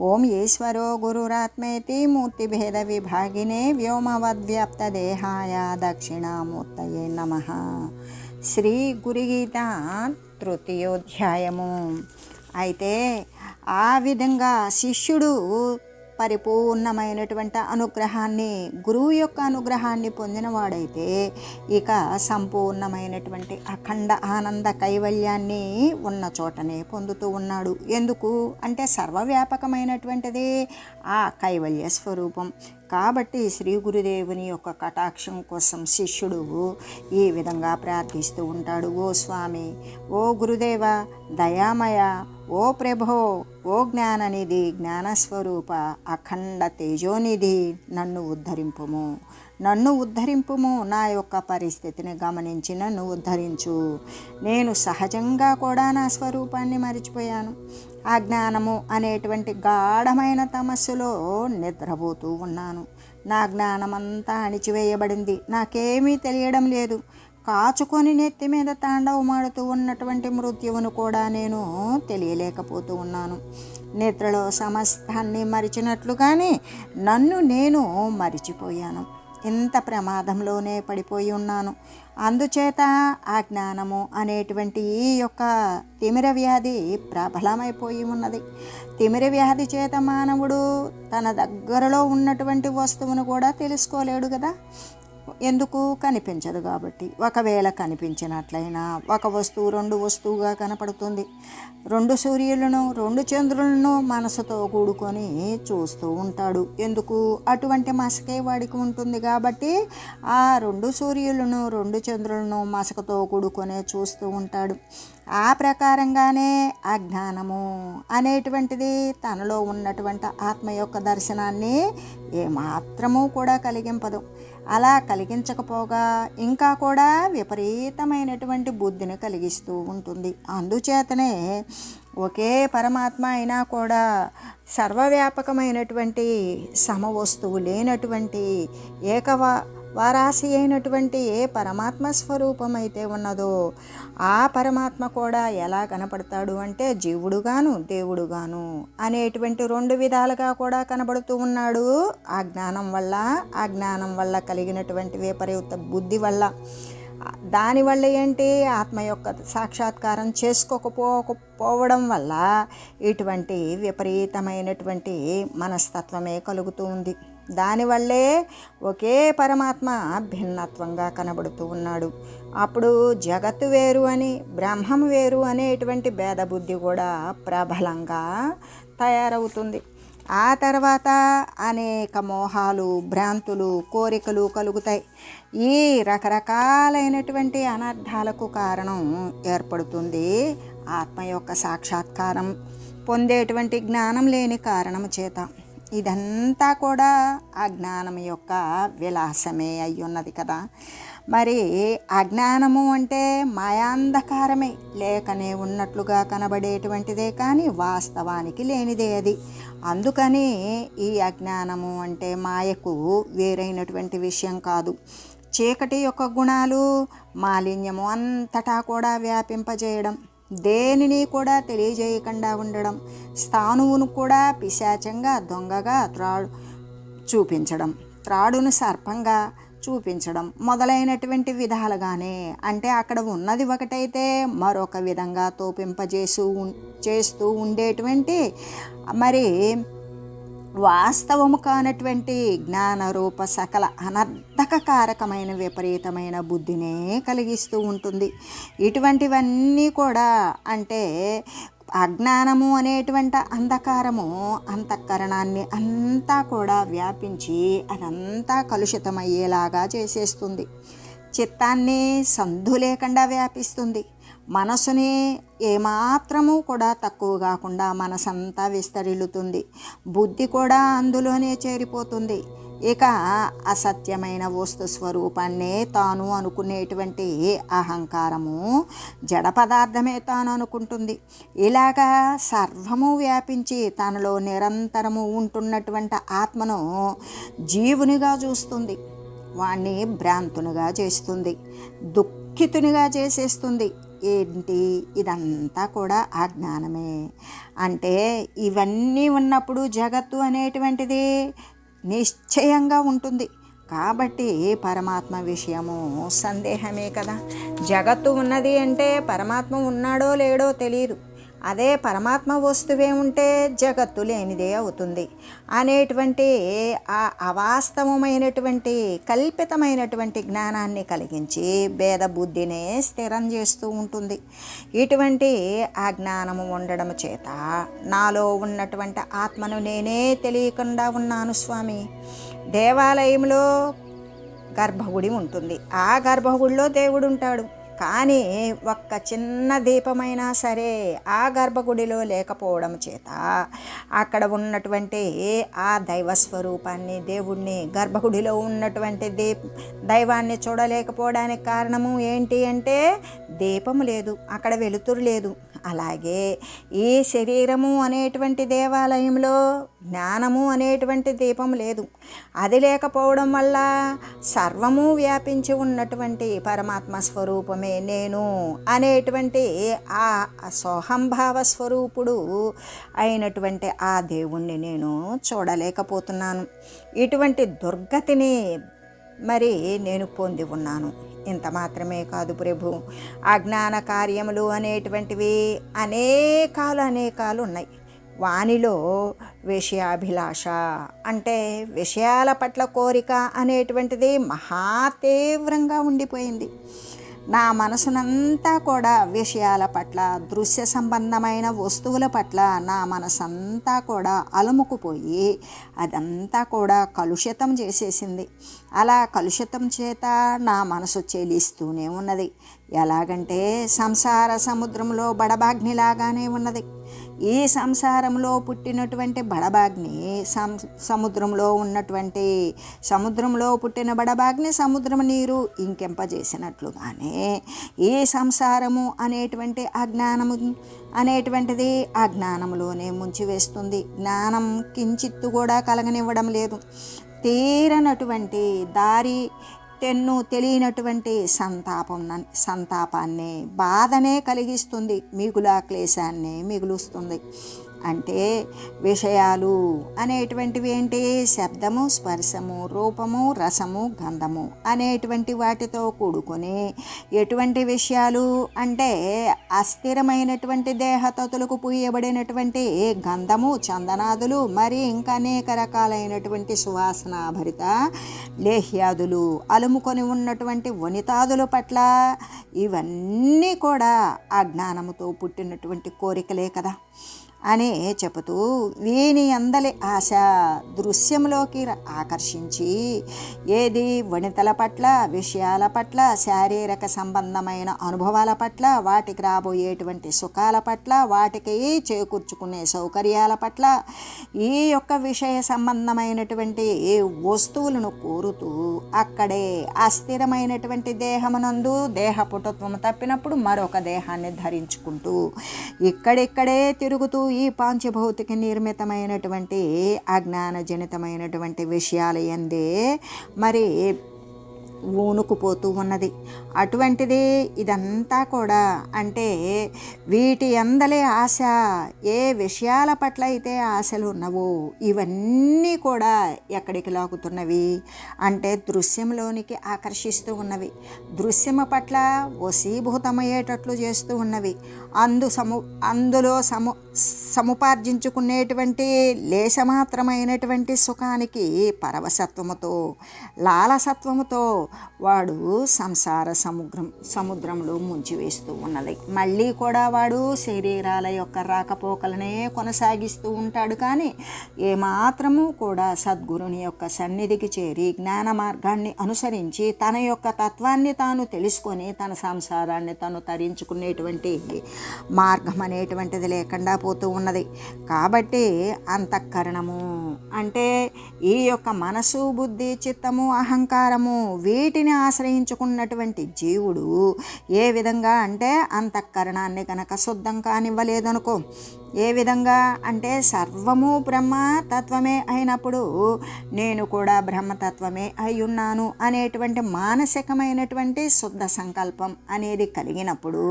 ఓం ఈశ్వరో గురురాత్మేతి మూర్తిభేద విభాగినే వ్యోమవద్వ్యాప్తదేహాయ దక్షిణామూర్తయే నమ. శ్రీ గురుగీత తృతీయోధ్యాయము. అయితే ఆ విధంగా శిష్యుడు పరిపూర్ణమైనటువంటి అనుగ్రహాన్ని గురువు యొక్క అనుగ్రహాన్ని పొందినవాడైతే ఇక సంపూర్ణమైనటువంటి అఖండ ఆనంద కైవల్యాన్ని ఉన్న చోటనే పొందుతూ ఉన్నాడు. ఎందుకు? అంటే సర్వవ్యాపకమైనటువంటిది ఆ కైవల్య స్వరూపం. కాబట్టి శ్రీ గురుదేవుని యొక్క కటాక్షం కోసం శిష్యుడు ఈ విధంగా ప్రార్థిస్తూ ఉంటాడు. ఓ స్వామి ఓ గురుదేవ దయామయ ఓ ప్రభో ఓ జ్ఞాననిధి జ్ఞానస్వరూప అఖండ తేజోనిధి నన్ను ఉద్ధరింపుము. నన్ను ఉద్ధరింపుము నా యొక్క పరిస్థితిని గమనించి నన్ను ఉద్ధరించు. నేను సహజంగా కూడా నా స్వరూపాన్ని మరిచిపోయాను. ఆ జ్ఞానము అనేటువంటి గాఢమైన తమస్సులో నిద్రపోతూ ఉన్నాను. నా జ్ఞానమంతా అణిచివేయబడింది. నాకేమీ తెలియడం లేదు. కాచుకొని నెత్తి మీద తాండవమాడుతూ ఉన్నటువంటి మృత్యువును కూడా నేను తెలియలేకపోతూ ఉన్నాను. నిద్రలో సమస్తాన్ని మరిచినట్లుగానే నన్ను నేను మరిచిపోయాను. ఇంత ప్రమాదంలోనే పడిపోయి ఉన్నాను. అందుచేత ఆ జ్ఞానము అనేటువంటి ఈ యొక్క తిమిర వ్యాధి ప్రబలమైపోయి ఉన్నది. తిమిర వ్యాధి చేత మానవుడు తన దగ్గరలో ఉన్నటువంటి వస్తువును కూడా తెలుసుకోలేడు కదా. ఎందుకు కనిపించదు కాబట్టి? ఒకవేళ కనిపించినట్లయినా ఒక వస్తువు రెండు వస్తువుగా కనపడుతుంది. రెండు సూర్యులను రెండు చంద్రులను మనసుతో కూడుకొని చూస్తూ ఉంటాడు. ఎందుకు? అటువంటి మసకే వాడికి ఉంటుంది కాబట్టి ఆ రెండు సూర్యులను రెండు చంద్రులను మసకతో కూడుకొని చూస్తూ ఉంటాడు. ఆ ప్రకారంగానే అజ్ఞానము అనేటువంటిది తనలో ఉన్నటువంటి ఆత్మ యొక్క దర్శనాన్ని ఏమాత్రము కూడా కలిగింపదు. అలా కలిగించకపోగా ఇంకా కూడా విపరీతమైనటువంటి బుద్ధిని కలిగిస్తూ ఉంటుంది. అందుచేతనే ఒకే పరమాత్మ అయినా కూడా సర్వవ్యాపకమైనటువంటి సమవస్తువు లేనటువంటి ఏకవా వారాసి అయినటువంటి ఏ పరమాత్మ స్వరూపం అయితే ఉన్నదో ఆ పరమాత్మ కూడా ఎలా కనపడతాడు అంటే జీవుడుగాను దేవుడుగాను అనేటువంటి రెండు విధాలుగా కూడా కనబడుతూ ఉన్నాడు. ఆ జ్ఞానం వల్ల ఆ జ్ఞానం వల్ల కలిగినటువంటి విపరీత బుద్ధి వల్ల. దానివల్ల ఏంటి? ఆత్మ యొక్క సాక్షాత్కారం చేసుకోకపోకపోవడం వల్ల ఇటువంటి విపరీతమైనటువంటి మనస్తత్వమే కలుగుతూ ఉంది. దానివల్లే ఒకే పరమాత్మ భిన్నత్వంగా కనబడుతూ ఉన్నాడు. అప్పుడు జగత్తు వేరు అని బ్రహ్మం వేరు అనేటువంటి భేదబుద్ధి కూడా ప్రబలంగా తయారవుతుంది. ఆ తర్వాత అనేక మోహాలు భ్రాంతులు కోరికలు కలుగుతాయి. ఈ రకరకాలైనటువంటి అనర్థాలకు కారణం ఏర్పడుతుంది ఆత్మ యొక్క సాక్షాత్కారం. పొందేటువంటి జ్ఞానం లేని కారణం చేత. ఇదంతా కూడా ఆ జ్ఞానం యొక్క విలాసమే అయి ఉన్నది కదా. మరి అజ్ఞానము అంటే మాయాంధకారమే. లేకనే ఉన్నట్లుగా కనబడేటువంటిదే కానీ వాస్తవానికి లేనిదే అది. అందుకని ఈ అజ్ఞానము అంటే మాయకు వేరైనటువంటి విషయం కాదు. చీకటి యొక్క గుణాలు మాలిన్యము అంతటా కూడా వ్యాపింపజేయడం. దేనిని కూడా తెలియజేయకుండా ఉండడం స్థానువును కూడా పిశాచంగా దొంగగా త్రాడు చూపించడం త్రాడును సర్పంగా చూపించడం మొదలైనటువంటి విధాలుగానే. అంటే అక్కడ ఉన్నది ఒకటైతే మరొక విధంగా తోపింపజేసు చేస్తూ ఉండేటువంటి మరి వాస్తవము కానటువంటి జ్ఞానరూప సకల అనర్థకకారకమైన విపరీతమైన బుద్ధినే కలిగిస్తూ ఉంటుంది. ఇటువంటివన్నీ కూడా అంటే అజ్ఞానము అనేటువంటి అంధకారము అంతఃకరణాన్ని అంతా కూడా వ్యాపించి అదంతా కలుషితమయ్యేలాగా చేసేస్తుంది. చిత్తాన్ని సంధు లేకుండా వ్యాపిస్తుంది. మనసుని ఏమాత్రము కూడా తక్కువ కాకుండా మనసంతా విస్తరిల్లుతుంది. బుద్ధి కూడా అందులోనే చేరిపోతుంది. ఇక అసత్యమైన వస్తు స్వరూపాన్నే తాను అనుకునేటువంటి అహంకారము జడ పదార్థమే తాను అనుకుంటుంది. ఇలాగా సర్వము వ్యాపించి తనలో నిరంతరము ఉంటున్నటువంటి ఆత్మను జీవునిగా చూస్తుంది. వాణ్ణి భ్రాంతునిగా చేస్తుంది. దుఃఖితునిగా చేసేస్తుంది. ఏంటి? ఇదంతా కూడా ఆ జ్ఞానమే. అంటే ఇవన్నీ ఉన్నప్పుడు జగత్తు అనేటువంటిది నిశ్చయంగా ఉంటుంది. కాబట్టి పరమాత్మ విషయము సందేహమే కదా. జగత్తు ఉన్నది అంటే పరమాత్మ ఉన్నాడో లేడో తెలియదు. అదే పరమాత్మ వస్తువే ఉంటే జగత్తు లేనిదే అవుతుంది. అనేటువంటి ఆ అవాస్తవమైనటువంటి కల్పితమైనటువంటి జ్ఞానాన్ని కలిగించి భేద బుద్ధినే స్థిరం చేస్తూ ఉంటుంది. ఇటువంటి ఆ జ్ఞానము ఉండడం చేత నాలో ఉన్నటువంటి ఆత్మను నేనే తెలియకుండా ఉన్నాను స్వామి. దేవాలయంలో గర్భగుడి ఉంటుంది. ఆ గర్భగుడిలో దేవుడు ఉంటాడు. కానీ ఒక్క చిన్న దీపమైనా సరే ఆ గర్భగుడిలో లేకపోవడం చేత అక్కడ ఉన్నటువంటి ఆ దైవ స్వరూపాన్ని దేవుణ్ణి గర్భగుడిలో ఉన్నటువంటి దీప్ దైవాన్ని చూడలేకపోవడానికి కారణము ఏంటి అంటే దీపము లేదు అక్కడ వెలుతురు లేదు. అలాగే ఈ శరీరము అనేటువంటి దేవాలయంలో జ్ఞానము అనేటువంటి దీపం లేదు. అది లేకపోవడం వల్ల సర్వము వ్యాపించి ఉన్నటువంటి పరమాత్మ స్వరూపమే నేను అనేటువంటి ఆ సోహంభావ స్వరూపుడు అయినటువంటి ఆ దేవుణ్ణి నేను చూడలేకపోతున్నాను. ఇటువంటి దుర్గతిని మరి నేను పొంది ఉన్నాను. ఇంత మాత్రమే కాదు ప్రభు. అజ్ఞాన కార్యములు అనేటువంటివి అనేకాలు అనేకాలు ఉన్నాయి. వానిలో విషయాభిలాష అంటే విషయాల పట్ల కోరిక అనేటువంటిది మహా తీవ్రంగా ఉండిపోయింది. నా మనసునంతా కూడా విషయాల పట్ల దృశ్య సంబంధమైన వస్తువుల పట్ల నా మనసంతా కూడా అలుముకుపోయి అదంతా కూడా కలుషితం చేసేసింది. అలా కలుషితం చేత నా మనసు చెలిస్తూనే ఉన్నది. ఎలాగంటే సంసార సముద్రంలో బడబాగ్నిలాగానే ఉన్నది. ఈ సంసారంలో పుట్టినటువంటి బడబాగ్ని సం సముద్రంలో ఉన్నటువంటి సముద్రంలో పుట్టిన బడబాగ్ని సముద్రం నీరు ఇంకెంపజేసినట్లుగానే ఈ సంసారము అనేటువంటి అజ్ఞానము అనేటువంటిది ఆ జ్ఞానంలోనే ముంచివేస్తుంది. జ్ఞానం కించిత్తు కూడా కలగనివ్వడం లేదు. తీరనటువంటి దారి తెన్ను తెలియనటువంటి సంతాపం సంతాపాన్ని బాధనే కలిగిస్తుంది. మిగుల క్లేశాన్ని మిగులుస్తుంది. అంటే విషయాలు అనేటువంటివి ఏంటి శబ్దము స్పర్శము రూపము రసము గంధము అనేటువంటి వాటితో కూడుకొని ఎటువంటి విషయాలు అంటే అస్థిరమైనటువంటి దేహతతులకు పూయబడినటువంటి గంధము చందనాదులు మరి ఇంకా అనేక రకాలైనటువంటి సువాసనాభరిత లేహ్యాదులు అలుముకొని ఉన్నటువంటి వనితాదుల పట్ల ఇవన్నీ కూడా ఆ జ్ఞానముతో పుట్టినటువంటి కోరికలే కదా. అని చెబుతూ వీని అందలి ఆశ దృశ్యంలోకి ఆకర్షించి ఏది వణితల పట్ల విషయాల పట్ల శారీరక సంబంధమైన అనుభవాల పట్ల వాటికి రాబోయేటువంటి సుఖాల పట్ల వాటికి చేకూర్చుకునే సౌకర్యాల పట్ల ఈ యొక్క విషయ సంబంధమైనటువంటి వస్తువులను కోరుతూ అక్కడే అస్థిరమైనటువంటి దేహమునందు దేహ పుటత్వము తప్పినప్పుడు మరొక దేహాన్ని ధరించుకుంటూ ఇక్కడిక్కడే తిరుగుతూ ఈ పాంచభౌతిక నిర్మితమైనటువంటి అజ్ఞానజనితమైనటువంటి విషయాలు ఎందే మరి ఊనుకుపోతూ ఉన్నది. అటువంటిది ఇదంతా కూడా అంటే వీటి అందలే ఆశ ఏ విషయాల పట్ల అయితే ఆశలు ఉన్నవో ఇవన్నీ కూడా ఎక్కడికి లాగుతున్నవి? అంటే దృశ్యంలోనికి ఆకర్షిస్తూ ఉన్నవి. దృశ్యము పట్ల వశీభూతమయ్యేటట్లు చేస్తూ ఉన్నవి. అందు సము అందులో సము సముపార్జించుకునేటువంటి లేశమాత్రమైనటువంటి సుఖానికి పరవసత్వముతో లాలసత్వముతో వాడు సంసార సముద్రం సముద్రంలో ముంచివేస్తూ ఉన్నది. మళ్ళీ కూడా వాడు శరీరాల యొక్క రాకపోకలనే కొనసాగిస్తూ ఉంటాడు. కానీ ఏమాత్రము కూడా సద్గురుని యొక్క సన్నిధికి చేరి జ్ఞాన మార్గాన్ని అనుసరించి తన యొక్క తత్వాన్ని తాను తెలుసుకొని తన సంసారాన్ని తను తరించుకునేటువంటి మార్గం అనేటువంటిది లేకుండా పోతూ ఉన్నది. కాబట్టి అంతఃకరణము అంటే ఈ యొక్క మనసు బుద్ధి చిత్తము అహంకారము వీటిని ఆశ్రయించుకున్నటువంటి జీవుడు ఏ విధంగా అంటే అంతఃకరణాన్ని కనుక శుద్ధం కానివ్వలేదనుకో ఏ విధంగా అంటే సర్వము బ్రహ్మ తత్వమే అయినప్పుడు నేను కూడా బ్రహ్మతత్వమే అయి ఉన్నాను అనేటువంటి మానసికమైనటువంటి శుద్ధ సంకల్పం అనేది కలిగినప్పుడు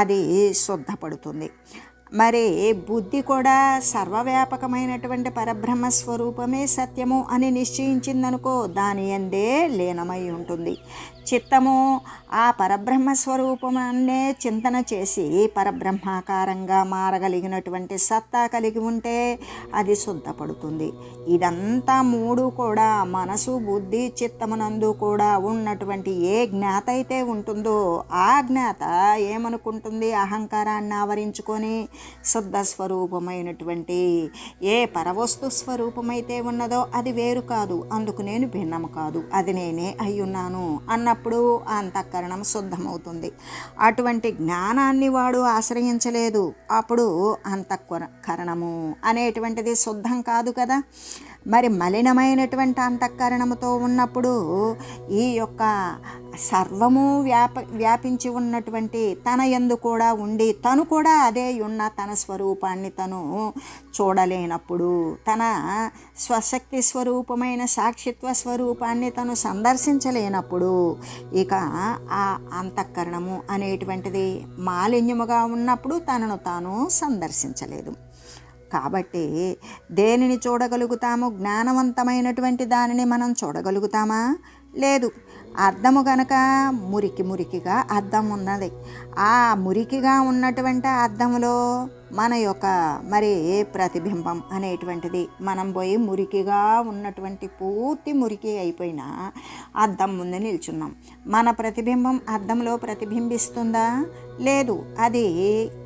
అది శుద్ధపడుతుంది. మరి బుద్ధి కూడా సర్వవ్యాపకమైనటువంటి పరబ్రహ్మ స్వరూపమే సత్యము అని నిశ్చయించిందనుకో దాని ఎందే లీనమై ఉంటుంది. చిత్తము ఆ పరబ్రహ్మ స్వరూపమాన్నే చింతన చేసి పరబ్రహ్మాకారంగా మారగలిగినటువంటి సత్తా కలిగి ఉంటే అది శుద్ధపడుతుంది. ఇదంతా మూడు కూడా మనసు బుద్ధి చిత్తమునందు కూడా ఉన్నటువంటి ఏ జ్ఞాత అయితే ఉంటుందో ఆ జ్ఞాత ఏమనుకుంటుంది? అహంకారాన్ని ఆవరించుకొని శుద్ధ స్వరూపమైనటువంటి ఏ పరవస్తు స్వరూపమైతే ఉన్నదో అది వేరు కాదు. అందుకు నేను భిన్నము కాదు. అది నేనే అయ్యున్నాను అన్నప్పుడు ఆ అంతఃకరణం శుద్ధమవుతుంది. అటువంటి జ్ఞానాన్ని వాడు ఆశ్రయించలేదు. అప్పుడు అంతఃకరణము అనేటువంటిది శుద్ధం కాదు కదా. మరి మలినమైనటువంటి అంతఃకరణముతో ఉన్నప్పుడు ఈ యొక్క సర్వము వ్యాప వ్యాపించి ఉన్నటువంటి తన ఎందు కూడా ఉండి తను కూడా అదే ఉన్న తన స్వరూపాన్ని తను చూడలేనప్పుడు తన స్వశక్తి స్వరూపమైన సాక్షిత్వ స్వరూపాన్ని తను సందర్శించలేనప్పుడు ఇక ఆ అంతఃకరణము అనేటువంటిది మాలిన్యముగా ఉన్నప్పుడు తనను తాను సందర్శించలేదు. కాబట్టి దేనిని చూడగలుగుతాము? జ్ఞానవంతమైనటువంటి దానిని మనం చూడగలుగుతామా? లేదు. అద్దము గనక మురికి మురికిగా అద్దం ఉన్నది. ఆ మురికిగా ఉన్నటువంటి అద్దంలో మన యొక్క మరి ప్రతిబింబం అనేటువంటిది మనం పోయి మురికిగా ఉన్నటువంటి పూర్తి మురికి అయిపోయిన అద్దం ముందు నిల్చున్నాం. మన ప్రతిబింబం అద్దంలో ప్రతిబింబిస్తుందా? లేదు. అది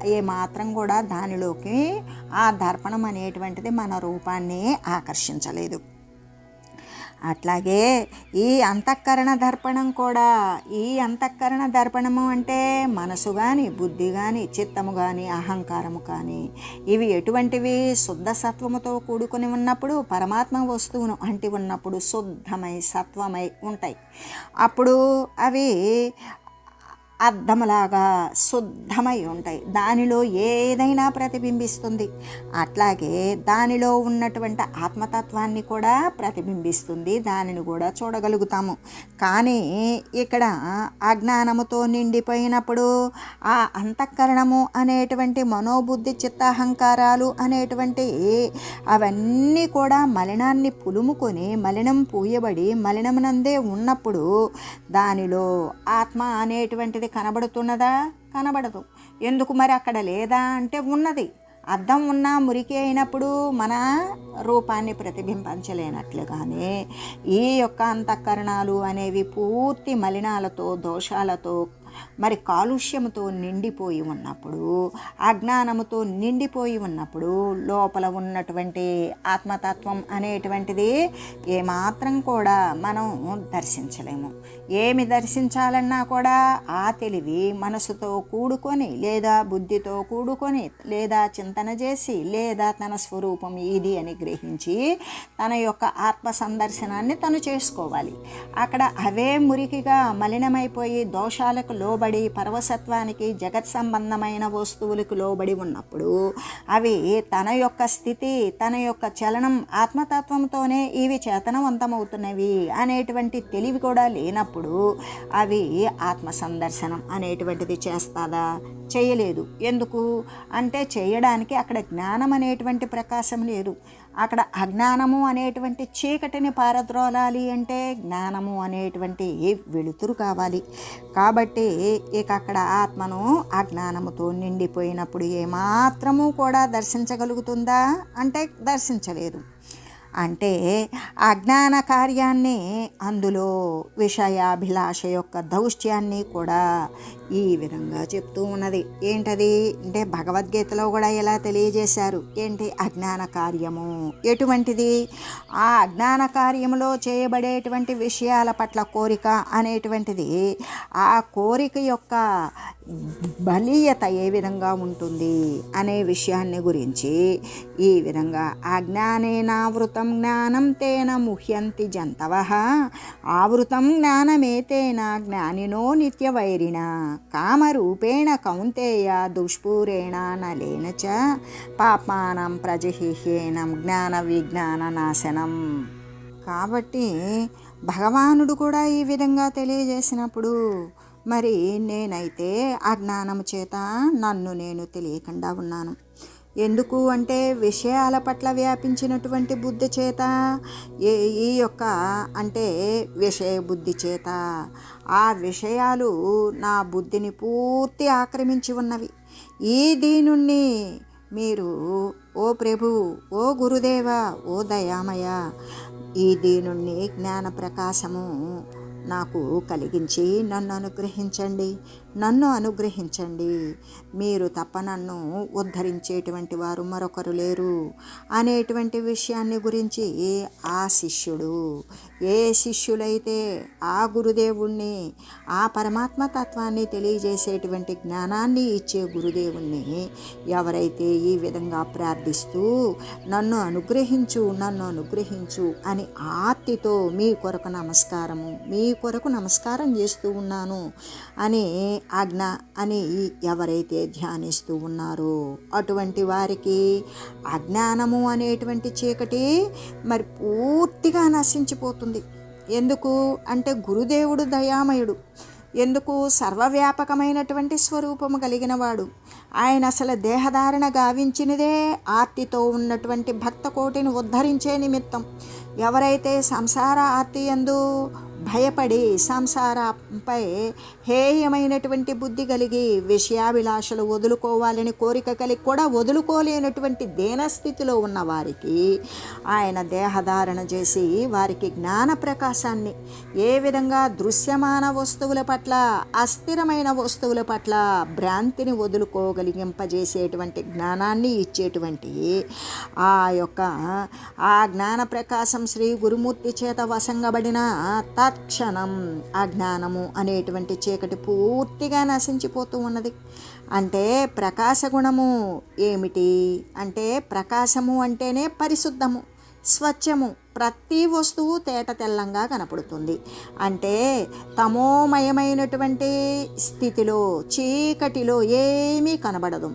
ఏమాత్రం కూడా దానిలోకి ఆ దర్పణం అనేటువంటిది మన రూపాన్ని ఆకర్షించలేదు. అట్లాగే ఈ అంతఃకరణ దర్పణం కూడా ఈ అంతఃకరణ దర్పణము అంటే మనసు కానీ బుద్ధి కానీ చిత్తము కానీ అహంకారము కానీ ఇవి ఎటువంటివి? శుద్ధ సత్వముతో కూడుకుని ఉన్నప్పుడు పరమాత్మ వస్తువును అంటి ఉన్నప్పుడు శుద్ధమై సత్వమై ఉంటాయి. అప్పుడు అవి అర్థములాగా శుద్ధమై ఉంటాయి. దానిలో ఏదైనా ప్రతిబింబిస్తుంది. అట్లాగే దానిలో ఉన్నటువంటి ఆత్మతత్వాన్ని కూడా ప్రతిబింబిస్తుంది. దానిని కూడా చూడగలుగుతాము. కానీ ఇక్కడ అజ్ఞానముతో నిండిపోయినప్పుడు ఆ అంతఃకరణము అనేటువంటి మనోబుద్ధి చిత్తాహంకారాలు అనేటువంటి అవన్నీ కూడా మలినాన్ని పులుముకొని మలినం పూయబడి మలినమునందే ఉన్నప్పుడు దానిలో ఆత్మ అనేటువంటిది కనబడుతున్నదా? కనబడదు. ఎందుకు మరి అక్కడ లేదా అంటే ఉన్నది. అద్దం ఉన్న మురికి అయినప్పుడు మన రూపాన్ని ప్రతిబింబించలేనట్లుగానే ఈ యొక్క అంతఃకరణాలు అనేవి పూర్తి మలినాలతో దోషాలతో మరి కాలుష్యముతో నిండిపోయి ఉన్నప్పుడు అజ్ఞానముతో నిండిపోయి ఉన్నప్పుడు లోపల ఉన్నటువంటి ఆత్మతత్వం అనేటువంటిది ఏమాత్రం కూడా మనం దర్శించలేము. ఏమి దర్శించాలన్నా కూడా ఆ తెలివి మనసుతో కూడుకొని లేదా బుద్ధితో కూడుకొని లేదా చింతన చేసి లేదా తన స్వరూపం ఇది అని గ్రహించి తన యొక్క ఆత్మ సందర్శనాన్ని తను చేసుకోవాలి. అక్కడ అవే మురికిగా మలినమైపోయి దోషాలకు లోబడి పరవసత్వానికి జగత్ సంబంధమైన వస్తువులకు లోబడి ఉన్నప్పుడు అవి తన యొక్క స్థితి తన యొక్క చలనం ఆత్మతత్వంతోనే ఇవి చేతనవంతమవుతున్నవి అనేటువంటి తెలివి కూడా లేనప్పుడు అవి ఆత్మ సందర్శనం అనేటువంటిది చేస్తాదా? చేయలేదు. ఎందుకు? అంటే చేయడానికి అక్కడ జ్ఞానం అనేటువంటి ప్రకాశం లేదు. అక్కడ అజ్ఞానము అనేటువంటి చీకటిని పారద్రోలాలి అంటే జ్ఞానము అనేటువంటి వెలుతురు కావాలి. కాబట్టి ఇక అక్కడ ఆత్మను అజ్ఞానముతో నిండిపోయినప్పుడు ఏమాత్రము కూడా దర్శించగలుగుతుందా? అంటే దర్శించలేదు. అంటే అజ్ఞాన కార్యాన్ని అందులో విషయాభిలాష యొక్క దౌష్ట్యాన్ని కూడా ఈ విధంగా చెప్తూ ఉన్నది. ఏంటది? అంటే భగవద్గీతలో కూడా ఎలా తెలియజేశారు. ఏంటి? అజ్ఞాన కార్యము. ఎటువంటిది? ఆ అజ్ఞాన కార్యములో చేయబడేటువంటి విషయాల పట్ల కోరిక అనేటువంటిది ఆ కోరిక యొక్క బలీయత ఏ విధంగా ఉంటుంది అనే విషయాన్ని గురించి ఈ విధంగా అజ్ఞానేనావృతం జ్ఞానం తేన ముహ్యంతి జంతవ ఆవృతం జ్ఞానమేతేన జ్ఞానినో నిత్యవైరిణ కామరూపేణ కౌంతేయ దుష్పూరేణ నలేన చ పాపానం ప్రజహిహ్యేనం జ్ఞాన విజ్ఞాన నాశనం. కాబట్టి భగవానుడు కూడా ఈ విధంగా తెలియజేసినప్పుడు మరి నేనైతే అజ్ఞానము చేత నన్ను నేను తెలియకుండా ఉన్నాను. ఎందుకు అంటే విషయాల పట్ల వ్యాపించినటువంటి బుద్ధి చేత ఈ యొక్క అంటే విషయ బుద్ధి చేత ఆ విషయాలు నా బుద్ధిని పూర్తి ఆక్రమించి ఉన్నవి. ఈ దీనుణ్ణి మీరు ఓ ప్రభు ఓ గురుదేవ ఓ దయామయ ఈ దీనుణ్ణి జ్ఞాన ప్రకాశము నాకు కలిగించి నన్ను అనుగ్రహించండి. నన్ను అనుగ్రహించండి. మీరు తప్ప నన్ను ఉద్ధరించేటువంటి వారు మరొకరు లేరు. అనేటువంటి విషయాన్ని గురించి ఆ శిష్యుడు ఏ శిష్యులైతే ఆ గురుదేవుణ్ణి ఆ పరమాత్మ తత్వాన్ని తెలియజేసేటువంటి జ్ఞానాన్ని ఇచ్చే గురుదేవుణ్ణి ఎవరైతే ఈ విధంగా ప్రార్థిస్తూ నన్ను అనుగ్రహించు నన్ను అనుగ్రహించు అని ఆర్తితో మీ కొరకు నమస్కారము మీ కొరకు నమస్కారం చేస్తూ ఉన్నాను అని ఆజ్ఞ అని ఎవరైతే ధ్యానిస్తూ ఉన్నారో అటువంటి వారికి అజ్ఞానము అనేటువంటి చీకటి మరి పూర్తిగా నశించిపోతుంది. ఎందుకు? అంటే గురుదేవుడు దయామయుడు. ఎందుకు? సర్వవ్యాపకమైనటువంటి స్వరూపము కలిగిన వాడు ఆయన అసలు దేహధారణ గావించినదే ఆర్తితో ఉన్నటువంటి భక్త కోటిని ఉద్ధరించే నిమిత్తం. ఎవరైతే సంసార ఆర్తి ఎందు భయపడి సంసారంపై హేయమైనటువంటి బుద్ధి కలిగి విషయాభిలాషలు వదులుకోవాలని కోరిక కలిగి కూడా వదులుకోలేనటువంటి దేనస్థితిలో ఉన్న వారికి ఆయన దేహధారణ చేసి వారికి జ్ఞాన ప్రకాశాన్ని ఏ విధంగా దృశ్యమాన వస్తువుల పట్ల అస్థిరమైన వస్తువుల పట్ల భ్రాంతిని వదులుకోగలిగింపజేసేటువంటి జ్ఞానాన్ని ఇచ్చేటువంటి ఆ యొక్క ఆ జ్ఞాన ప్రకాశం శ్రీ గురుమూర్తి చేత వసంగబడిన తత్క్షణం అజ్ఞానము అనేటువంటి చీకటి పూర్తిగా నశించిపోతూ ఉన్నది. అంటే ప్రకాశ గుణము ఏమిటి? అంటే ప్రకాశము అంటేనే పరిశుద్ధము స్వచ్ఛము. ప్రతి వస్తువు తేట తెల్లంగా కనపడుతుంది. అంటే తమోమయమైనటువంటి స్థితిలో చీకటిలో ఏమీ కనబడదు.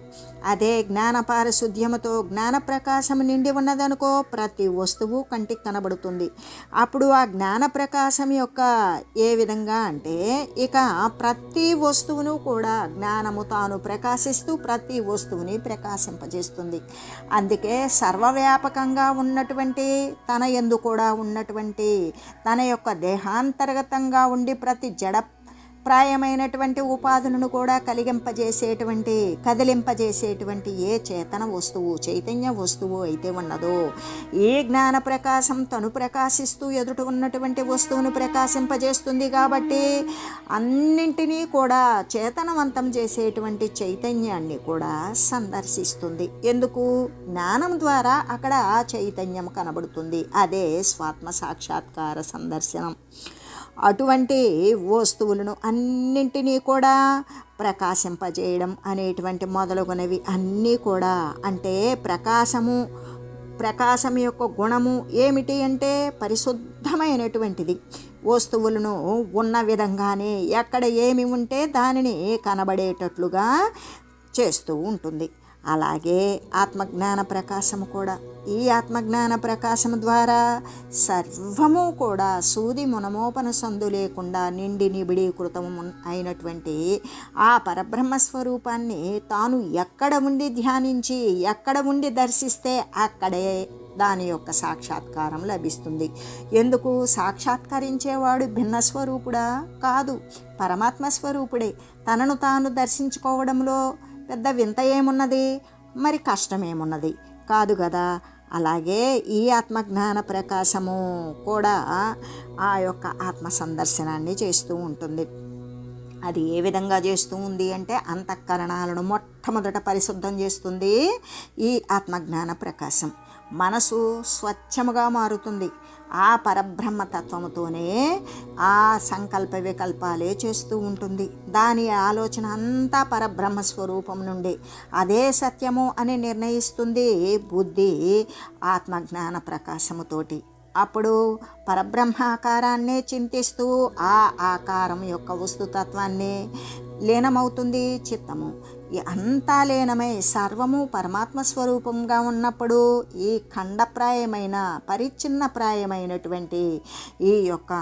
అదే జ్ఞాన పారిశుద్ధ్యముతో జ్ఞాన ప్రకాశం నిండి ఉన్నదనుకో ప్రతి వస్తువు కంటికి కనబడుతుంది. అప్పుడు ఆ జ్ఞాన ప్రకాశం యొక్క ఏ విధంగా అంటే ఇక ప్రతి వస్తువును కూడా జ్ఞానము తాను ప్రకాశిస్తూ ప్రతి వస్తువుని ప్రకాశింపజేస్తుంది. అందుకే సర్వవ్యాపకంగా ఉన్నటువంటి తన ఎందు కూడా ఉన్నటువంటి తన యొక్క దేహాంతర్గతంగా ఉండి ప్రతి జడ ప్రాయమైనటువంటి ఉపాధులను కూడా కలిగింపజేసేటువంటి కదిలింపజేసేటువంటి ఏ చేతన వస్తువు చైతన్య వస్తువు అయితే ఉన్నదో ఏ జ్ఞాన ప్రకాశం తను ప్రకాశిస్తూ ఎదుట ఉన్నటువంటి వస్తువును ప్రకాశింపజేస్తుంది కాబట్టి అన్నింటినీ కూడా చేతనవంతం చేసేటువంటి చైతన్యాన్ని కూడా సందర్శిస్తుంది. ఎందుకు? జ్ఞానం ద్వారా అక్కడ చైతన్యం కనబడుతుంది. అదే స్వాత్మ సాక్షాత్కార సందర్శనం. అటువంటి వస్తువులను అన్నింటినీ కూడా ప్రకాశింపజేయడం అనేటువంటి మొదలగునవి అన్నీ కూడా. అంటే ప్రకాశము ప్రకాశం యొక్క గుణము ఏమిటి అంటే పరిశుద్ధమైనటువంటిది. వస్తువులను ఉన్న విధంగానే ఎక్కడ ఏమి ఉంటే దానిని కనబడేటట్లుగా చేస్తూ ఉంటుంది. అలాగే ఆత్మజ్ఞాన ప్రకాశము కూడా. ఈ ఆత్మజ్ఞాన ప్రకాశము ద్వారా సర్వము కూడా సూది మునమోపన సందు లేకుండా నిండి నిబిడీకృతము అయినటువంటి ఆ పరబ్రహ్మ స్వరూపాన్ని తాను ఎక్కడ ఉండి ధ్యానించి ఎక్కడ ఉండి దర్శిస్తే అక్కడే దాని యొక్క సాక్షాత్కారం లభిస్తుంది. ఎందుకు? సాక్షాత్కరించేవాడు భిన్న స్వరూపుడా కాదు. పరమాత్మ స్వరూపుడే. తనను తాను దర్శించుకోవడంలో పెద్ద వింత ఏమున్నది? మరి కష్టమేమున్నది? కాదు కదా అలాగే ఈ ఆత్మజ్ఞాన ప్రకాశము కూడా ఆ యొక్క ఆత్మ సందర్శనాన్ని చేస్తూ ఉంటుంది. అది ఏ విధంగా చేస్తూ ఉంది అంటే అంతఃకరణాలను మొట్టమొదట పరిశుద్ధం చేస్తుంది ఈ ఆత్మజ్ఞాన ప్రకాశం. మనసు స్వచ్ఛముగా మారుతుంది. ఆ పరబ్రహ్మ తత్వముతోనే ఆ సంకల్ప వికల్పాలే చేస్తూ ఉంటుంది. దాని ఆలోచన అంతా పరబ్రహ్మ స్వరూపం నుండి. అదే సత్యము అని నిర్ణయిస్తుంది బుద్ధి ఆత్మజ్ఞాన ప్రకాశముతోటి. అప్పుడు పరబ్రహ్మాకారాన్నే చింతిస్తూ ఆ ఆకారం యొక్క వస్తుతత్వాన్ని లీనమవుతుంది చిత్తము. అంతా లీనమై సర్వము పరమాత్మ స్వరూపంగా ఉన్నప్పుడు ఈ ఖండప్రాయమైన పరిచ్ఛిన్నప్రాయమైనటువంటి ఈ యొక్క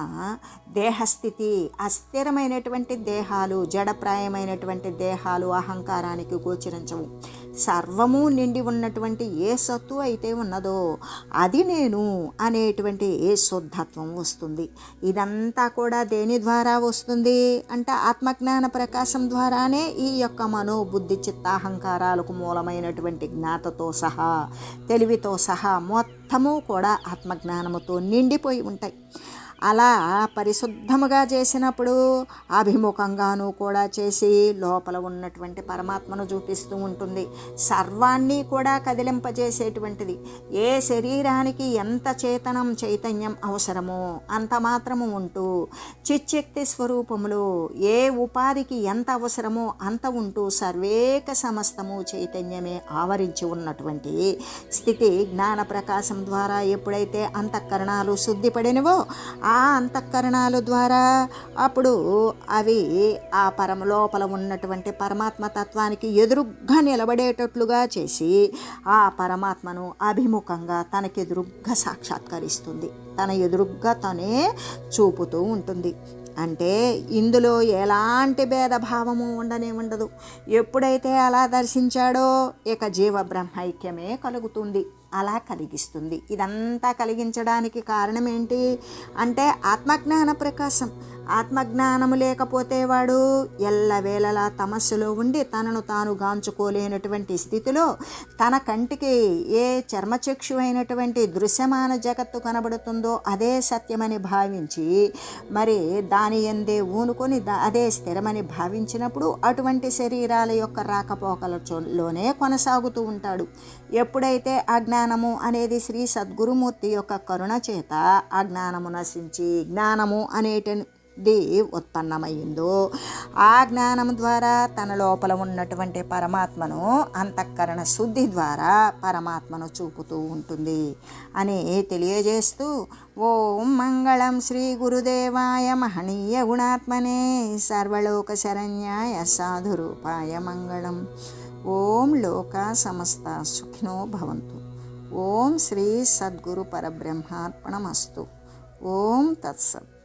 దేహస్థితి అస్థిరమైనటువంటి దేహాలు జడప్రాయమైనటువంటి దేహాలు అహంకారానికి గోచరించవు. సర్వము నిండి ఉన్నటువంటి ఏ సత్తు అయితే ఉన్నదో అది నేను అనేటువంటి ఏ శుద్ధత్వం వస్తుంది. ఇదంతా కూడా దేని ద్వారా వస్తుంది? అంటే ఆత్మజ్ఞాన ప్రకాశం ద్వారానే ఈ యొక్క మనోబుద్ధి చిత్తాహంకారాలకు మూలమైనటువంటి జ్ఞాతతో సహా తెలివితో సహా మొత్తము కూడా ఆత్మజ్ఞానముతో నిండిపోయి ఉంటాయి. అలా పరిశుద్ధముగా చేసినప్పుడు అభిముఖంగాను కూడా చేసి లోపల ఉన్నటువంటి పరమాత్మను చూపిస్తూ ఉంటుంది. సర్వాన్ని కూడా కదిలింపజేసేటువంటిది. ఏ శరీరానికి ఎంత చేతనం చైతన్యం అవసరమో అంత మాత్రము ఉంటూ చిచ్చక్తి స్వరూపములో ఏ ఉపాధికి ఎంత అవసరమో అంత ఉంటూ సర్వేక సమస్తము చైతన్యమే ఆవరించి ఉన్నటువంటి స్థితి జ్ఞాన ప్రకాశం ద్వారా ఎప్పుడైతే అంతఃకరణాలు శుద్ధిపడినవో ఆ అంతఃకరణాల ద్వారా అప్పుడు అవి ఆ పరమ లోపల ఉన్నటువంటి పరమాత్మ తత్వానికి ఎదురుగ్గా నిలబడేటట్లుగా చేసి ఆ పరమాత్మను అభిముఖంగా తనకి ఎదురుగ్గా సాక్షాత్కరిస్తుంది. తన ఎదురుగ్గా తనే చూపుతూ ఉంటుంది. అంటే ఇందులో ఎలాంటి భేదభావము ఉండనే ఉండదు. ఎప్పుడైతే అలా దర్శించాడో ఇక జీవ బ్రహ్మైక్యమే కలుగుతుంది. అలా కలిగిస్తుంది. ఇదంతా కలిగించడానికి కారణం ఏంటి? అంటే ఆత్మజ్ఞాన ప్రకాశం. ఆత్మజ్ఞానము లేకపోతే వాడు ఎల్లవేళలా తమస్సులో ఉండి తనను తాను గాంచుకోలేనటువంటి స్థితిలో తన కంటికి ఏ చర్మచక్షు అయినటువంటి దృశ్యమాన జగత్తు కనబడుతుందో అదే సత్యమని భావించి మరి దాని ఎందే ఊనుకొని అదే స్థిరమని భావించినప్పుడు అటువంటి శరీరాల యొక్క రాకపోకలలోనే కొనసాగుతూ ఉంటాడు. ఎప్పుడైతే అజ్ఞానము అనేది శ్రీ సద్గురుమూర్తి యొక్క కరుణ చేత అజ్ఞానము నశించి జ్ఞానము అనేటి ది ఉత్పన్నమైందో ఆ జ్ఞానం ద్వారా తన లోపల ఉన్నటువంటి పరమాత్మను అంతఃకరణ శుద్ధి ద్వారా పరమాత్మను చూపుతూ ఉంటుంది అని తెలియజేస్తూ ఓం మంగళం శ్రీ గురుదేవాయ మహనీయ గుణాత్మనే సర్వలోక శరణ్యాయ సాధురూపాయ మంగళం. ఓం లోక సమస్త సుఖినో భవంతు. ఓం శ్రీ సద్గురు పరబ్రహ్మార్పణమస్తు. ఓం తత్సత్.